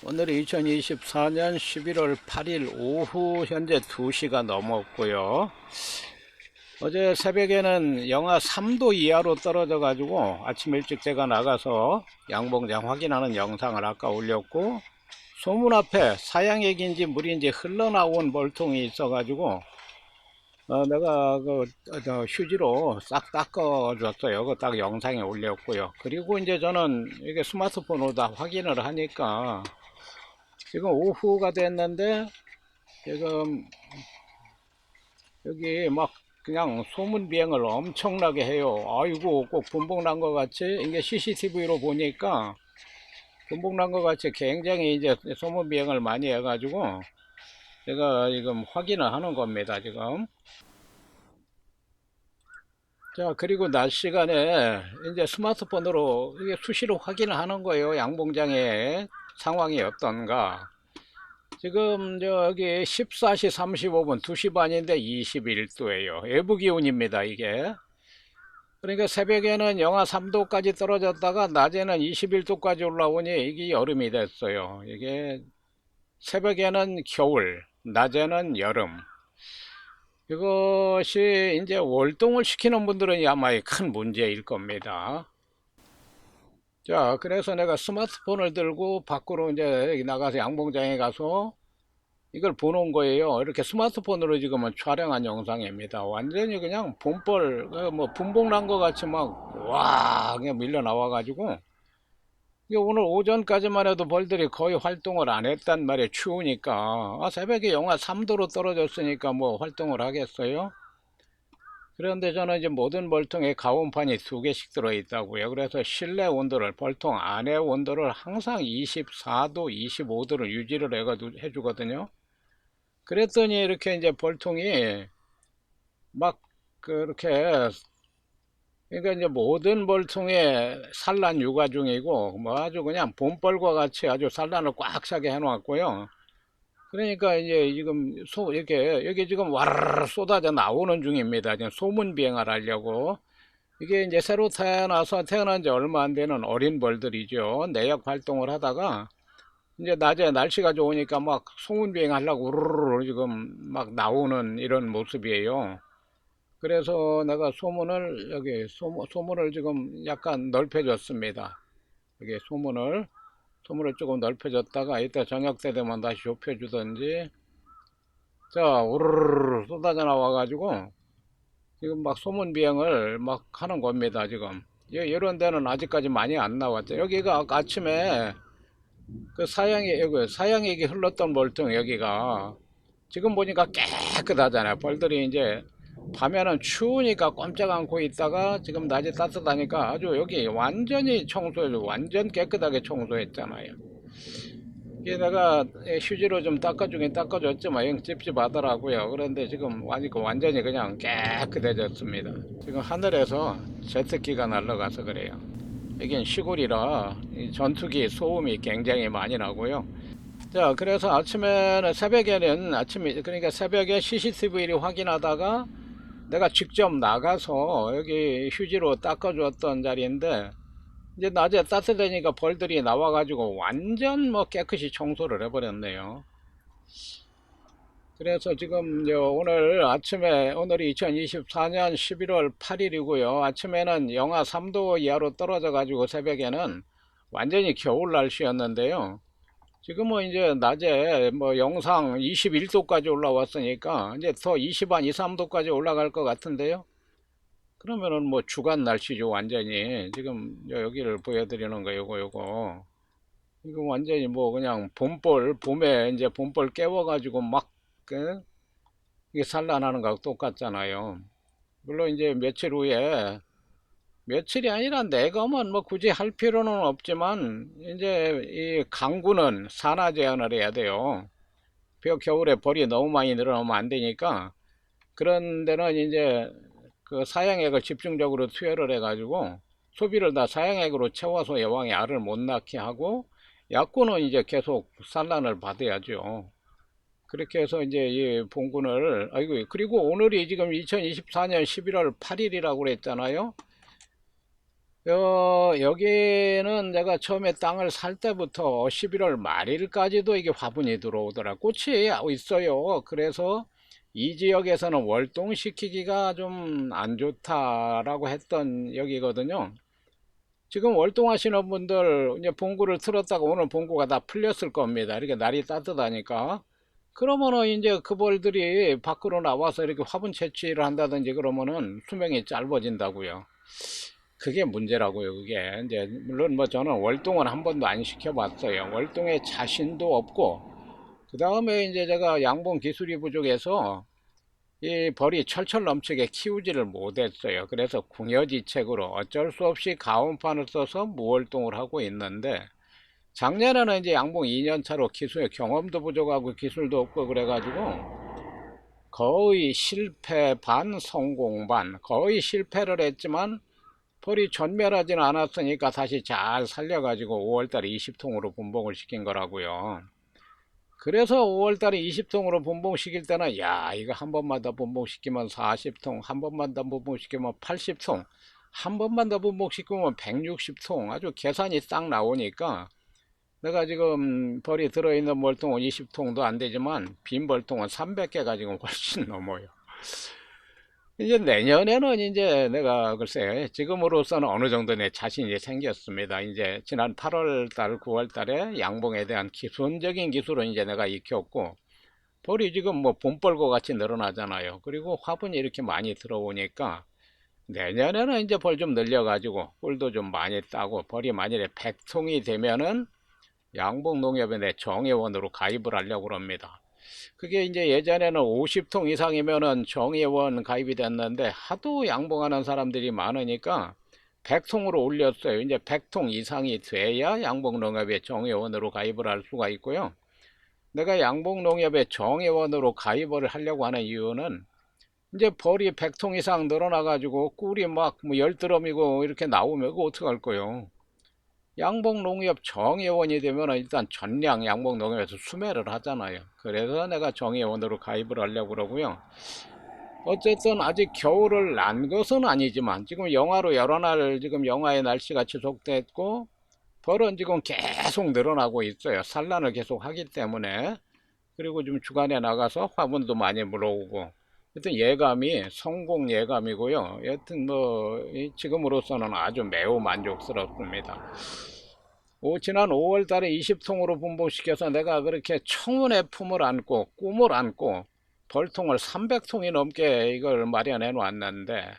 오늘이 2024년 11월 8일 오후 현재 2시가 넘었고요. 어제 새벽에는 영하 3도 이하로 떨어져 가지고 아침 일찍 제가 나가서 양봉장 확인하는 영상을 아까 올렸고 소문 앞에 사양액인지 물인지 흘러나온 벌통이 있어 가지고 어, 내가 그 어, 저 휴지로 싹 닦아줬어요. 그 딱 영상에 올렸고요. 그리고 이제 저는 이게 스마트폰으로 다 확인을 하니까 지금 오후가 됐는데 지금 여기 막 그냥 소문 비행을 엄청나게 해요. 아이고 꼭 분봉 난 것 같이 이게 CCTV로 보니까 분봉 난 것 같이 굉장히 이제 소문 비행을 많이 해가지고 제가 지금 확인을 하는 겁니다. 지금. 자, 그리고 낮 시간에 이제 스마트폰으로 이게 수시로 확인을 하는 거예요. 양봉장에 상황이 어떤가. 지금 저기 14시 35분 2시 반인데 21도예요. 외부 기온입니다, 이게. 그러니까 새벽에는 영하 3도까지 떨어졌다가 낮에는 21도까지 올라오니 이게 여름이 됐어요. 이게 새벽에는 겨울, 낮에는 여름. 이것이 이제 월동을 시키는 분들은 아마 큰 문제일 겁니다. 자, 그래서 내가 스마트폰을 들고 밖으로 이제 나가서 양봉장에 가서 이걸 보는 거예요. 이렇게 스마트폰으로 지금은 촬영한 영상입니다. 완전히 그냥 봄벌, 그뭐 분봉 난 것 같이 막, 와, 그냥 밀려 나와가지고, 오늘 오전까지만 해도 벌들이 거의 활동을 안 했단 말이에요. 추우니까. 아, 새벽에 영하 3도로 떨어졌으니까 뭐 활동을 하겠어요? 그런데 저는 이제 모든 벌통에 가온판이 두 개씩 들어있다고요. 그래서 실내 온도를, 벌통 안의 온도를 항상 24도, 25도를 유지를 해가 해주거든요. 그랬더니 이렇게 이제 벌통이 막 그렇게 그러니까 이제 모든 벌통에 산란 육아 중이고 뭐 아주 그냥 봄벌과 같이 아주 산란을 꽉 차게 해놓았고요. 그러니까 이제 지금 소 이렇게 여기 지금 와르르 쏟아져 나오는 중입니다. 지금 소문 비행을 하려고 이게 이제 새로 태어나서 태어난 지 얼마 안 되는 어린 벌들이죠. 내역 활동을 하다가 이제 낮에 날씨가 좋으니까 막 소문 비행 하려고 우르르 지금 막 나오는 이런 모습이에요. 그래서 내가 소문을 여기 소문, 소문을 지금 약간 넓혀줬습니다. 여기 소문을 소문을 조금 넓혀줬다가 이따 저녁 때 되면 다시 좁혀주든지 자 우르르 쏟아져 나와 가지고 지금 막 소문 비행을 막 하는 겁니다 지금. 이- 이런 데는 아직까지 많이 안 나왔죠. 여기가 아침에 그 사양이 여기 사양액이 흘렀던 멀통 여기가 지금 보니까 깨끗하잖아요. 벌들이 이제 밤에는 추우니까 꼼짝 않고 있다가 지금 낮에 따뜻하니까 아주 여기 완전히 청소해 완전 깨끗하게 청소했잖아요. 이게 내가 휴지로 좀 닦아주긴 닦아줬지만 영 찝찝하더라고요. 그런데 지금 완- 완전히 그냥 깨끗해졌습니다. 지금 하늘에서 제트기가 날아가서 그래요. 여긴 시골이라 이 전투기 소음이 굉장히 많이 나고요. 자, 그래서 아침에는 새벽에는 아침에 그러니까 새벽에 CCTV를 확인하다가 내가 직접 나가서 여기 휴지로 닦아주었던 자리인데 이제 낮에 따뜻하니까 벌들이 나와가지고 완전 뭐 깨끗이 청소를 해버렸네요. 그래서 지금 오늘 아침에 오늘이 2024년 11월 8일이고요. 아침에는 영하 3도 이하로 떨어져 가지고 새벽에는 완전히 겨울 날씨였는데요. 지금은 이제 낮에 뭐 영상 21도까지 올라왔으니까 이제 더 20한 2, 3도까지 올라갈 것 같은데요. 그러면은 뭐 주간 날씨죠 완전히 지금 여기를 보여드리는 거 요거 요거 이거 완전히 뭐 그냥 봄볼 봄에 이제 봄볼 깨워가지고 막 그, 이게 산란하는 거하고 똑같잖아요. 물론 이제 며칠 후에 며칠이 아니라 내가면 뭐 굳이 할 필요는 없지만 이제 이 강구는 산화 제한을 해야 돼요. 벼 겨울에 벌이 너무 많이 늘어나면 안 되니까 그런 데는 이제 그 사양액을 집중적으로 투여를 해가지고 소비를 다 사양액으로 채워서 여왕이 알을 못 낳게 하고 약구는 이제 계속 산란을 받아야죠. 그렇게 해서 이제 이 봉군을 아이고 그리고 오늘이 지금 2024년 11월 8일이라고 그랬잖아요. 어, 여기는 내가 처음에 땅을 살 때부터 11월 말일까지도 이게 화분이 들어오더라. 꽃이 있어요. 그래서 이 지역에서는 월동시키기가 좀 안 좋다라고 했던 여기거든요. 지금 월동하시는 분들 이제 봉구를 틀었다가 오늘 봉구가 다 풀렸을 겁니다. 이렇게 날이 따뜻하니까. 그러면은 이제 그 벌들이 밖으로 나와서 이렇게 화분 채취를 한다든지 그러면은 수명이 짧아진다고요. 그게 문제라고요, 그게. 이제, 물론 뭐 저는 월동은 한 번도 안 시켜봤어요. 월동에 자신도 없고, 그 다음에 이제 제가 양봉 기술이 부족해서 이 벌이 철철 넘치게 키우지를 못했어요. 그래서 궁여지책으로 어쩔 수 없이 가온판을 써서 무월동을 하고 있는데, 작년에는 이제 양봉 2년 차로 기술 경험도 부족하고 기술도 없고 그래가지고 거의 실패 반 성공 반 거의 실패를 했지만 벌이 전멸하지는 않았으니까 다시 잘 살려가지고 5월달에 20통으로 분봉을 시킨 거라고요. 그래서 5월달에 20통으로 분봉시킬 때는 야 이거 한 번만 더 분봉시키면 40통 한 번만 더 분봉시키면 80통 한 번만 더 분봉시키면 160통 아주 계산이 딱 나오니까 내가 지금 벌이 들어있는 벌통은 20통도 안 되지만 빈 벌통은 300개가 지금 훨씬 넘어요. 이제 내년에는 이제 내가 글쎄 지금으로서는 어느 정도 내 자신이 생겼습니다. 이제 지난 8월 달, 9월 달에 양봉에 대한 기술적인 기술은 이제 내가 익혔고 벌이 지금 뭐 봄벌과 같이 늘어나잖아요. 그리고 화분이 이렇게 많이 들어오니까 내년에는 이제 벌 좀 늘려가지고 꿀도 좀 많이 따고 벌이 만일에 100통이 되면은 양봉 농협에 내 정회원으로 가입을 하려고 합니다. 그게 이제 예전에는 50통 이상이면은 정회원 가입이 됐는데 하도 양봉하는 사람들이 많으니까 100통으로 올렸어요. 이제 100통 이상이 돼야 양봉농협의 정회원으로 가입을 할 수가 있고요. 내가 양봉농협의 정회원으로 가입을 하려고 하는 이유는 이제 벌이 100통 이상 늘어나 가지고 꿀이 막뭐 열드럼이고 이렇게 나오면 어떡할 거요. 양봉농협 정회원이 되면 일단 전량 양봉농협에서 수매를 하잖아요. 그래서 내가 정회원으로 가입을 하려고 그러고요. 어쨌든 아직 겨울을 난 것은 아니지만 지금 영하로 여러 날 지금 영하의 날씨가 지속됐고 벌은 지금 계속 늘어나고 있어요. 산란을 계속 하기 때문에 그리고 좀 주간에 나가서 화분도 많이 물어오고 하 여튼 예감이 성공 예감이고요. 여튼 뭐 지금으로서는 아주 매우 만족스럽습니다. 오, 지난 5월 달에 20통으로 분봉시켜서 내가 그렇게 청운의 품을 안고 꿈을 안고 벌통을 300통이 넘게 이걸 마련해 놨는데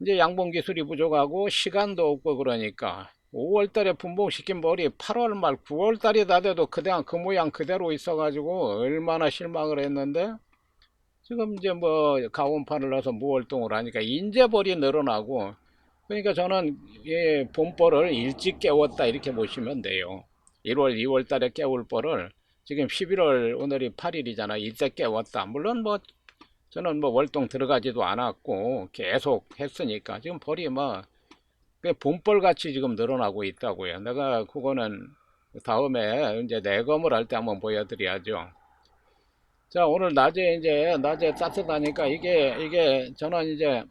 이제 양봉 기술이 부족하고 시간도 없고 그러니까 5월 달에 분봉시킨 벌이 8월 말 9월 달이 다 돼도 그냥 그 모양 그대로 있어 가지고 얼마나 실망을 했는데 지금 이제 뭐 가온판을 넣어서 무월동을 하니까 인재벌이 늘어나고 그러니까 저는 예, 봄벌을 일찍 깨웠다 이렇게 보시면 돼요. 1월, 2월 달에 깨울 벌을 지금 11월 오늘이 8일이잖아. 이때 깨웠다. 물론 뭐 저는 뭐 월동 들어가지도 않았고 계속 했으니까 지금 벌이 뭐 봄벌 같이 지금 늘어나고 있다고요. 내가 그거는 다음에 이제 내검을 할 때 한번 보여드려야죠. 자 오늘 낮에 이제 낮에 따뜻하니까 이게 이게 저는 이제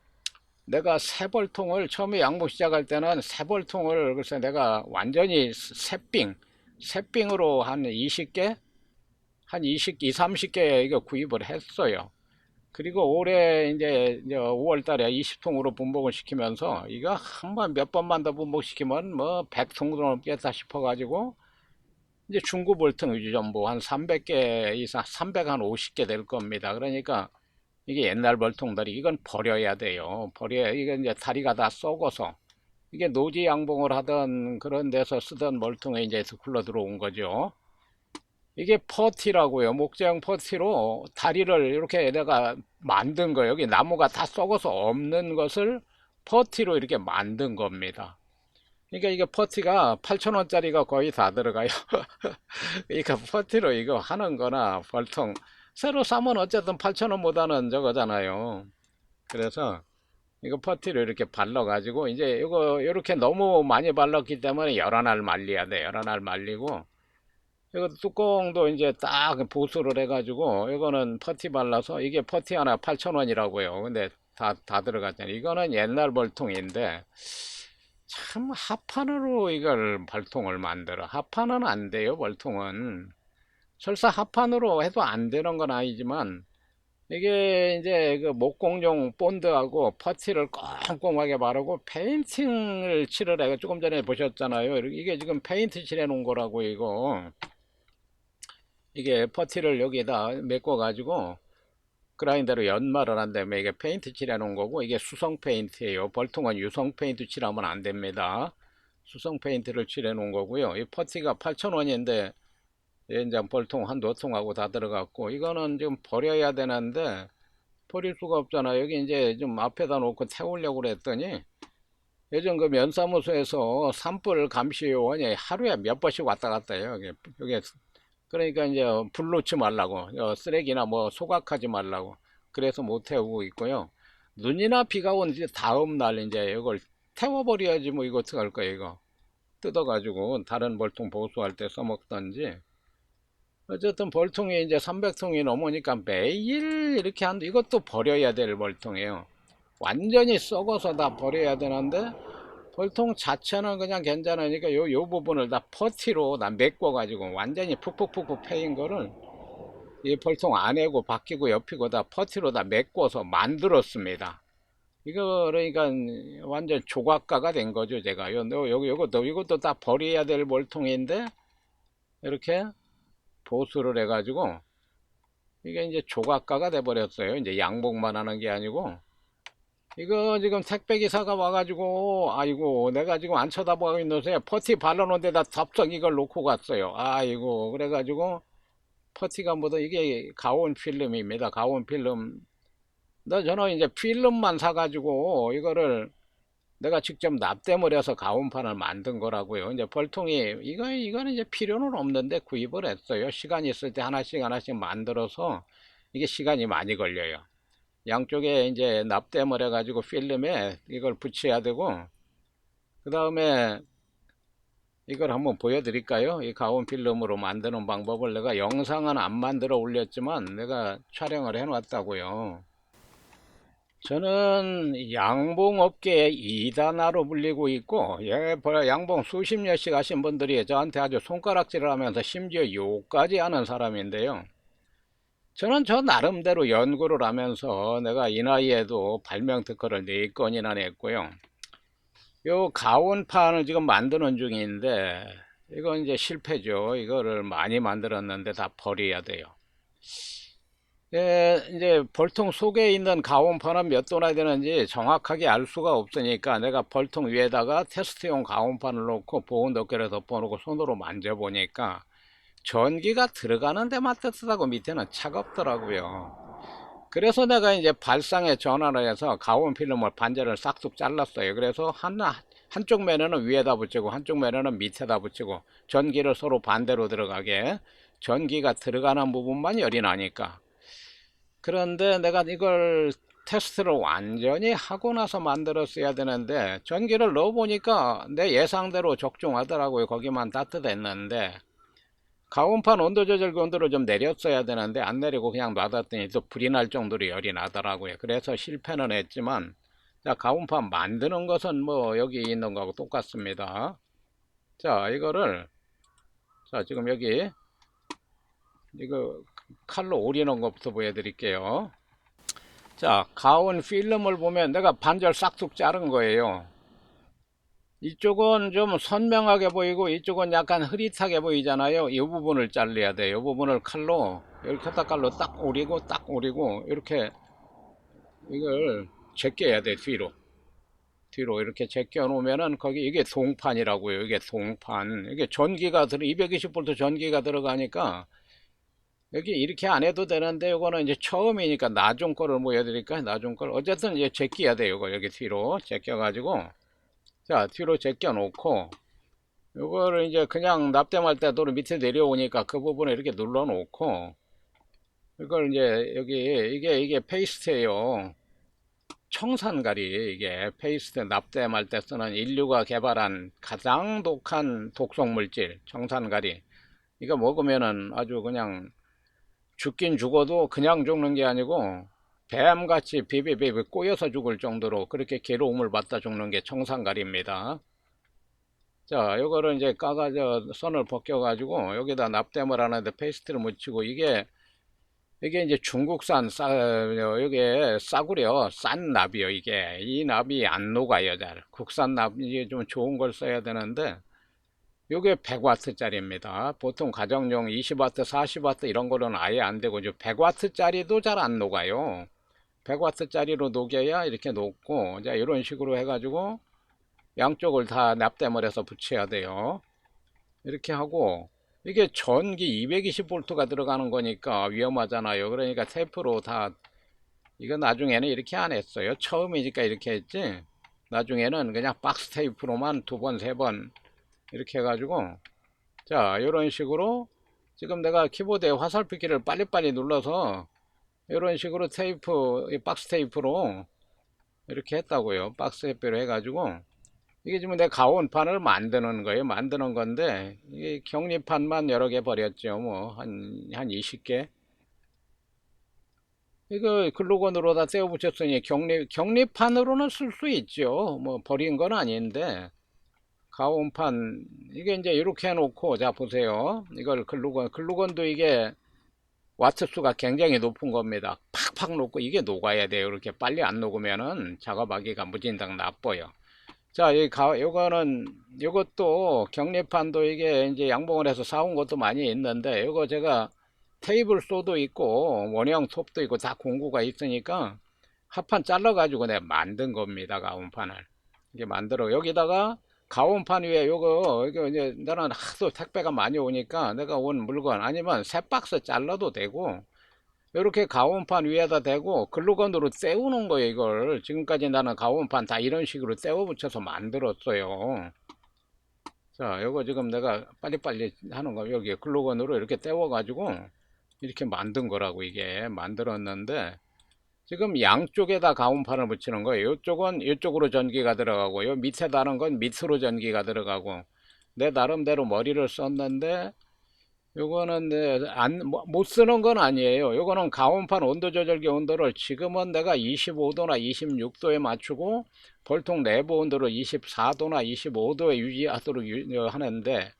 내가 세벌통을 처음에 양봉 시작할 때는 세벌통을 글쎄 내가 완전히 새빙 새빙으로 한 20개 한 20, 2, 30개 이거 구입을 했어요. 그리고 올해 이제, 이제 5월 달에 20통으로 분봉을 시키면서 이거 한 번 몇 번만 더 분봉시키면 뭐 100통 넘겠다 싶어 가지고 이제 중구 볼통 위주 전부 한 300개 이상 350개 될 겁니다. 그러니까 이게 옛날 벌통다리 이건 버려야 돼요. 버려 이게 이제 다리가 다 썩어서 이게 노지 양봉을 하던 그런 데서 쓰던 멀통에 이제 굴러 들어온 거죠. 이게 퍼티라고요. 목재형 퍼티로 다리를 이렇게 내가 만든 거예요. 여기 나무가 다 썩어서 없는 것을 퍼티로 이렇게 만든 겁니다. 그러니까 이게 퍼티가 8천원짜리가 거의 다 들어가요. 그러니까 퍼티로 이거 하는 거나 벌통 새로 사면 어쨌든 8천원보다는 저거잖아요. 그래서 이거 퍼티를 이렇게 발라가지고 이제 이거 이렇게 너무 많이 발랐기 때문에 여러 날 말려야 돼. 여러 날 말리고 이거 뚜껑도 이제 딱 보수를 해가지고 이거는 퍼티 발라서 이게 퍼티 하나 8천원이라고요. 근데 다, 다 들어갔잖아요. 이거는 옛날 벌통인데 참 합판으로 이걸 벌통을 만들어. 합판은 안 돼요, 벌통은. 설사 합판으로 해도 안 되는 건 아니지만 이게 이제 그 목공용 본드하고 퍼티를 꼼꼼하게 바르고 페인팅을 칠을 해 조금 전에 보셨잖아요. 이게 지금 페인트 칠해 놓은 거라고 이거. 이게 퍼티를 여기에다 메꿔 가지고 그라인더로 연마를 한 다음에 이게 페인트 칠해 놓은 거고 이게 수성 페인트예요. 벌통은 유성 페인트 칠하면 안 됩니다. 수성 페인트를 칠해 놓은 거고요. 이 퍼티가 8,000원인데 연장 벌통 한 노통하고 다 들어갔고 이거는 지금 버려야 되는데 버릴 수가 없잖아. 여기 이제 좀 앞에다 놓고 태우려고 그랬더니 예전 그 면사무소에서 산불 감시 요원이 하루에 몇 번씩 왔다 갔다 해요. 여기, 여기 그러니까 이제 불 놓지 말라고 어, 쓰레기나 뭐 소각하지 말라고 그래서 못 태우고 있고요. 눈이나 비가 온 다음 날 이제 이걸 태워버려야지 뭐 이거 어떡할 거야 이거. 뜯어가지고 다른 벌통 보수할 때 써먹던지. 어쨌든 벌통이 이제 300통이 넘으니까 매일 이렇게 한다 이것도 버려야 될 벌통이에요. 완전히 썩어서 다 버려야 되는데 벌통 자체는 그냥 괜찮으니까 요, 요 부분을 다 퍼티로 다 메꿔 가지고 완전히 푹푹푹푹 패인 거를 이 벌통 안에고 바뀌고 옆이고 다 퍼티로 다 메꿔서 만들었습니다. 이거 그러니까 완전 조각가가 된 거죠 제가. 요, 요, 요, 요것도 이것도 다 버려야 될 벌통인데 이렇게 보수를 해가지고 이게 이제 조각가가 돼 버렸어요. 이제 양복만 하는 게 아니고 이거 지금 택배기사가 와가지고 아이고 내가 지금 안 쳐다보고 있는데 퍼티 발라놓은 데다 덥석 이걸 놓고 갔어요. 아이고 그래가지고 퍼티가 뭐든 이게 가온 필름입니다. 가온 필름. 너 저는 이제 필름만 사가지고 이거를 내가 직접 납땜을 해서 가온판을 만든 거라고요. 이제 벌통이 이거 이거는 이제 필요는 없는데 구입을 했어요. 시간 있을 때 하나씩 하나씩 만들어서 이게 시간이 많이 걸려요 양쪽에 이제 납땜을 해가지고 필름에 이걸 붙여야 되고 그 다음에 이걸 한번 보여드릴까요? 이 가온 필름으로 만드는 방법을 내가 영상은 안 만들어 올렸지만 내가 촬영을 해 놨다고요. 저는 양봉업계의 이단화로 불리고 있고 예, 양봉 수십 년씩 하신 분들이 저한테 아주 손가락질을 하면서 심지어 욕까지 하는 사람인데요. 저는 저 나름대로 연구를 하면서 내가 이 나이에도 발명 특허를 4건이나 냈고요. 요 가온판을 지금 만드는 중인데 이건 이제 실패죠. 이거를 많이 만들었는데 다 버려야 돼요. 예, 이제 벌통 속에 있는 가온판은 몇 도나 되는지 정확하게 알 수가 없으니까 내가 벌통 위에다가 테스트용 가온판을 놓고 보온 덮개를 덮어놓고 손으로 만져보니까 전기가 들어가는 데만 뜨뜻하고 밑에는 차갑더라고요. 그래서 내가 이제 발상에 전환을 해서 가온 필름을 반절을 싹둑 잘랐어요. 그래서 하나 한쪽 면에는 위에다 붙이고 한쪽 면에는 밑에다 붙이고 전기를 서로 반대로 들어가게 전기가 들어가는 부분만 열이 나니까 그런데 내가 이걸 테스트를 완전히 하고 나서 만들었어야 되는데 전기를 넣어 보니까 내 예상대로 적중하더라고요 거기만 따뜻했는데 가온판 온도 조절 온도를 좀 내렸어야 되는데 안 내리고 그냥 놔뒀더니 또 불이 날 정도로 열이 나더라고요. 그래서 실패는 했지만 자 가온판 만드는 것은 뭐 여기 있는 거하고 똑같습니다. 자 이거를 자 지금 여기 이거 칼로 오리는 것부터 보여드릴게요. 자 가온 필름을 보면 내가 반절 싹둑 자른 거예요. 이쪽은 좀 선명하게 보이고 이쪽은 약간 흐릿하게 보이잖아요. 이 부분을 잘라야 돼요 이 부분을 칼로 이렇게 딱 칼로 딱 오리고 딱 오리고 이렇게 이걸 제껴야 돼 뒤로. 뒤로 이렇게 제껴 놓으면은 거기 이게 동판이라고요. 이게 동판. 이게 전기가 들어 220V 전기가 들어가니까 여기 이렇게 안 해도 되는데 이거는 이제 처음이니까 나중 거를 보여드릴까 나중 걸 어쨌든 이제 제껴야 돼요 이거 여기 뒤로. 제껴 가지고 자 뒤로 제껴 놓고 이거를 이제 그냥 납땜할 때도 밑에 내려오니까 그 부분을 이렇게 눌러 놓고 이걸 이제 여기 이게 이게 페이스트예요. 청산가리 이게. 페이스트 납땜할 때 쓰는 인류가 개발한 가장 독한 독성 물질 청산가리 이거 먹으면은 아주 그냥 죽긴 죽어도 그냥 죽는 게 아니고 뱀같이 비비비비 꼬여서 죽을 정도로 그렇게 괴로움을 받다 죽는 게 청산가리입니다. 자, 요거를 이제 까가지고 선을 벗겨 가지고 여기다 납땜을 하는데 페이스트를 묻히고 이게 이게 이제 중국산 싸 여기에 싸구려 싼 납이요 이게. 이 납이 안 녹아요 잘 국산 납 이게 좀 좋은 걸 써야 되는데 요게 100와트 짜리입니다. 보통 가정용 20와트 40와트 이런 거는 아예 안 되고 이제 100와트 짜리도 잘 안 녹아요 100와트짜리로 녹여야 이렇게 녹고 자 이런 식으로 해가지고 양쪽을 다 납땜을 해서 붙여야 돼요 이렇게 하고 이게 전기 220V가 들어가는 거니까 위험하잖아요. 그러니까 테이프로 다 이거 나중에는 이렇게 안 했어요. 처음이니까 이렇게 했지. 나중에는 그냥 박스 테이프로만 두 번, 세 번 이렇게 해가지고 자 이런 식으로 지금 내가 키보드에 화살표기를 빨리빨리 눌러서 이런 식으로 테이프, 이 박스 테이프로 이렇게 했다고요. 박스 테이프로 해가지고 이게 지금 내 가온판을 만드는 거예요. 만드는 건데, 이게 격리판만 여러 개 버렸죠. 뭐, 한, 한 20개. 이거 글루건으로 다 떼어 붙였으니 격리, 격리판으로는 쓸 수 있죠. 뭐, 버린 건 아닌데, 가온판, 이게 이제 이렇게 해놓고, 자, 보세요. 이걸 글루건, 글루건도 이게 와트 수가 굉장히 높은 겁니다. 팍팍 녹고, 이게 녹아야 돼요. 이렇게 빨리 안 녹으면은 작업하기가 무진장 나빠요. 자, 이 가, 요거는, 요것도 격리판도 이게 이제 양봉을 해서 사온 것도 많이 있는데, 요거 제가 테이블 소도 있고, 원형 톱도 있고, 다 공구가 있으니까, 합판 잘라가지고 내가 만든 겁니다, 가온판을. 이게 만들어. 여기다가, 가온판 위에 요거, 이거 이제, 나는 하도 택배가 많이 오니까, 내가 온 물건, 아니면 새 박스 잘라도 되고, 이렇게 가온판 위에다 대고 글루건으로 떼우는 거예요 이걸. 지금까지 나는 가온판 다 이런 식으로 떼어 붙여서 만들었어요. 자 이거 지금 내가 빨리빨리 하는 거 여기 글루건으로 이렇게 떼워 가지고 이렇게 만든 거라고 이게 만들었는데 지금 양쪽에다 가온판을 붙이는 거예요. 이쪽은 이쪽으로 전기가 들어가고 요. 밑에 다른 건 밑으로 전기가 들어가고. 내 나름대로 머리를 썼는데 요거는 네, 안, 뭐, 못 쓰는 건 아니에요. 요거는 가온판 온도 조절기 온도를 지금은 내가 25도나 26도에 맞추고 볼통 내부 온도를 24도나 25도에 유지하도록 유, 어, 하는데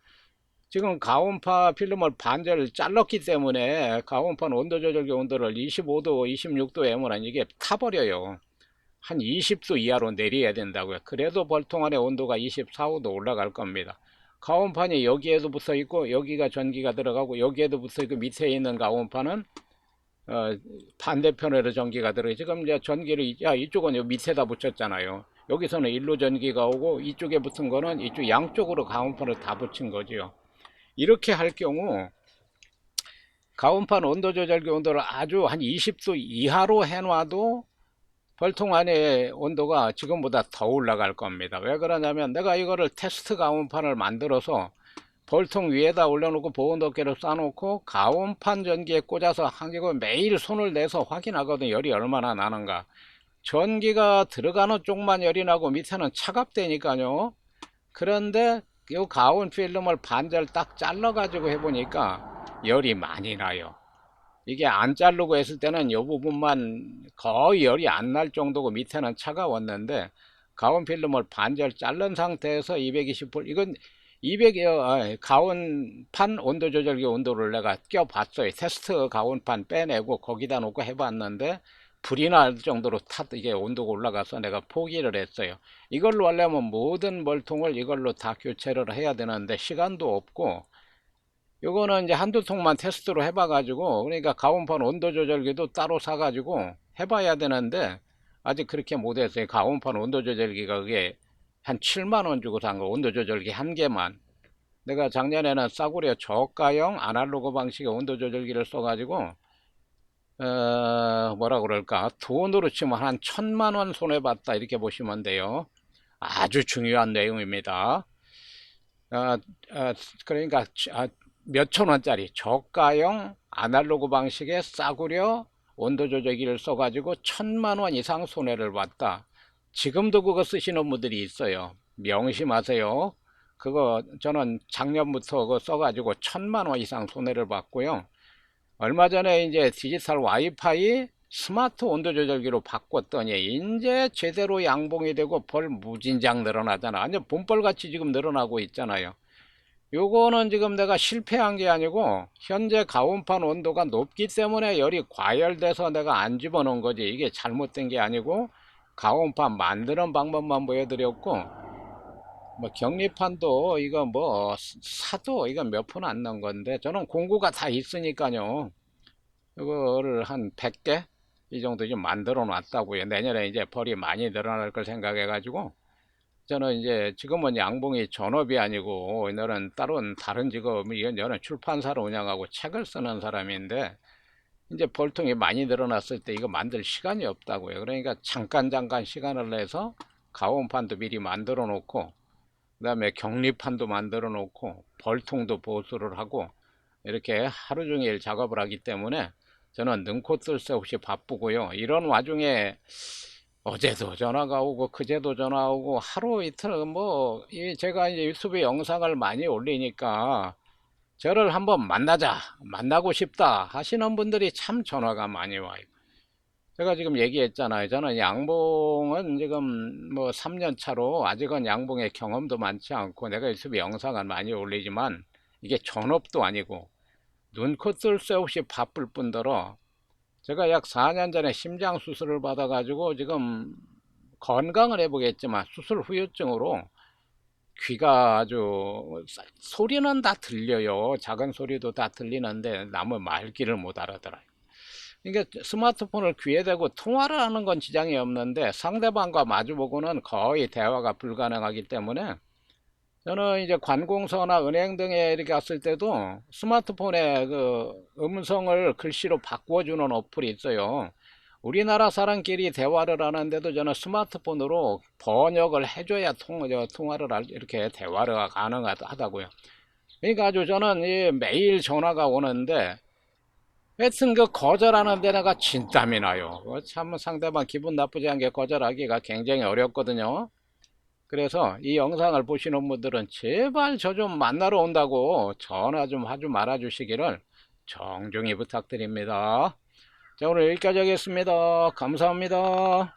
지금 가온파 필름을 반절 잘랐기 때문에 가온판 온도 조절기 온도를 25도, 26도에 하면 이게 타버려요. 한 20도 이하로 내려야 된다고요. 그래도 볼통 안에 온도가 24, 5도 올라갈 겁니다. 가온판이 여기에도 붙어 있고 여기가 전기가 들어가고 여기에도 붙어 있고 밑에 있는 가온판은 어, 반대편으로 전기가 들어요. 지금 이제 전기를 야 이쪽은 요 밑에다 붙였잖아요. 여기서는 일로 전기가 오고 이쪽에 붙은 거는 이쪽 양쪽으로 가온판을 다 붙인 거죠. 이렇게 할 경우 가온판 온도 조절기 온도를 아주 한 20도 이하로 해놔도 벌통 안에 온도가 지금보다 더 올라갈 겁니다. 왜 그러냐면 내가 이거를 테스트 가온판을 만들어서 벌통 위에다 올려놓고 보온 덮개를 쌓아놓고 가온판 전기에 꽂아서 한기고 매일 손을 내서 확인하거든 열이 얼마나 나는가. 전기가 들어가는 쪽만 열이 나고 밑에는 차갑대니까요. 그런데 이 가온 필름을 반절 딱 잘라 가지고 해보니까 열이 많이 나요. 이게 안 자르고 했을 때는 이 부분만 거의 열이 안 날 정도고 밑에는 차가웠는데 가온 필름을 반절 자른 상태에서 220V 이건 200 어, 가온판 온도 조절기 온도를 내가 껴 봤어요 테스트 가온판 빼내고 거기다 놓고 해봤는데 불이 날 정도로 타 이게 온도가 올라가서 내가 포기를 했어요. 이걸로 하려면 모든 멀통을 이걸로 다 교체를 해야 되는데 시간도 없고 요거는 이제 한두 통만 테스트로 해봐 가지고 그러니까 가온판 온도 조절기도 따로 사 가지고 해봐야 되는데 아직 그렇게 못했어요. 가온판 온도 조절기가 그게 한 7만원 주고 산 거 온도 조절기 한 개만. 내가 작년에는 싸구려 저가형 아날로그 방식의 온도 조절기를 써 가지고 어, 뭐라 그럴까 돈으로 치면 한 천만 원 손해 봤다 이렇게 보시면 돼요 아주 중요한 내용입니다 어, 어, 그러니까 아, 몇천 원짜리 저가형 아날로그 방식의 싸구려 온도 조절기를 써가지고 천만 원 이상 손해를 봤다. 지금도 그거 쓰시는 분들이 있어요. 명심하세요. 그거 저는 작년부터 그거 써가지고 천만 원 이상 손해를 봤고요. 얼마 전에 이제 디지털 와이파이 스마트 온도 조절기로 바꿨더니 이제 제대로 양봉이 되고 벌 무진장 늘어나잖아. 완전 봄벌같이 지금 늘어나고 있잖아요. 요거는 지금 내가 실패한 게 아니고 현재 가온판 온도가 높기 때문에 열이 과열돼서 내가 안 집어넣은 거지. 이게 잘못된 게 아니고 가온판 만드는 방법만 보여드렸고 뭐 격리판도 이거 뭐 사도 이거 몇 푼 안 넣은 건데 저는 공구가 다 있으니까요. 이거를 한 100개 이 정도 좀 만들어 놨다고요. 내년에 이제 벌이 많이 늘어날 걸 생각해 가지고 저는 이제 지금은 양봉이 전업이 아니고 너는 다른 다른 직업이 저는 출판사를 운영하고 책을 쓰는 사람인데 이제 벌통이 많이 늘어났을 때 이거 만들 시간이 없다고요. 그러니까 잠깐 잠깐 시간을 내서 가온판도 미리 만들어 놓고 그 다음에 격리판도 만들어 놓고 벌통도 보수를 하고 이렇게 하루 종일 작업을 하기 때문에 저는 능코 뜰 새 없이 바쁘고요. 이런 와중에 어제도 전화가 오고 그제도 전화 오고 하루 이틀 뭐이 제가 이제 유튜브 영상을 많이 올리니까 저를 한번 만나자 만나고 싶다 하시는 분들이 참 전화가 많이 와요. 제가 지금 얘기했잖아요. 저는 양봉은 지금 뭐 3년 차로 아직은 양봉의 경험도 많지 않고 내가 유튜브 영상을 많이 올리지만 이게 전업도 아니고 눈코 뜰 새 없이 바쁠 뿐더러 제가 약 4년 전에 심장 수술을 받아 가지고 지금 건강을 해보겠지만 수술 후유증으로 귀가 아주 사- 소리는 다 들려요. 작은 소리도 다 들리는데 남의 말귀를 못 알아들어요. 그러니까 스마트폰을 귀에 대고 통화를 하는 건 지장이 없는데 상대방과 마주보고는 거의 대화가 불가능하기 때문에 저는 이제 관공서나 은행 등에 이렇게 갔을 때도 스마트폰에 그 음성을 글씨로 바꿔주는 어플이 있어요. 우리나라 사람끼리 대화를 하는데도 저는 스마트폰으로 번역을 해줘야 통, 저, 통화를 할- 이렇게 대화를 가능하다고요. 그러니까 아주 저는 이 매일 전화가 오는데 하여튼 그 거절하는 데 내가 진땀이 나요. 그거 참 상대방 기분 나쁘지 않게 거절하기가 굉장히 어렵거든요. 그래서 이 영상을 보시는 분들은 제발 저 좀 만나러 온다고 전화 좀 하지 말아 주시기를 정중히 부탁드립니다. 자, 오늘 여기까지 하겠습니다. 감사합니다.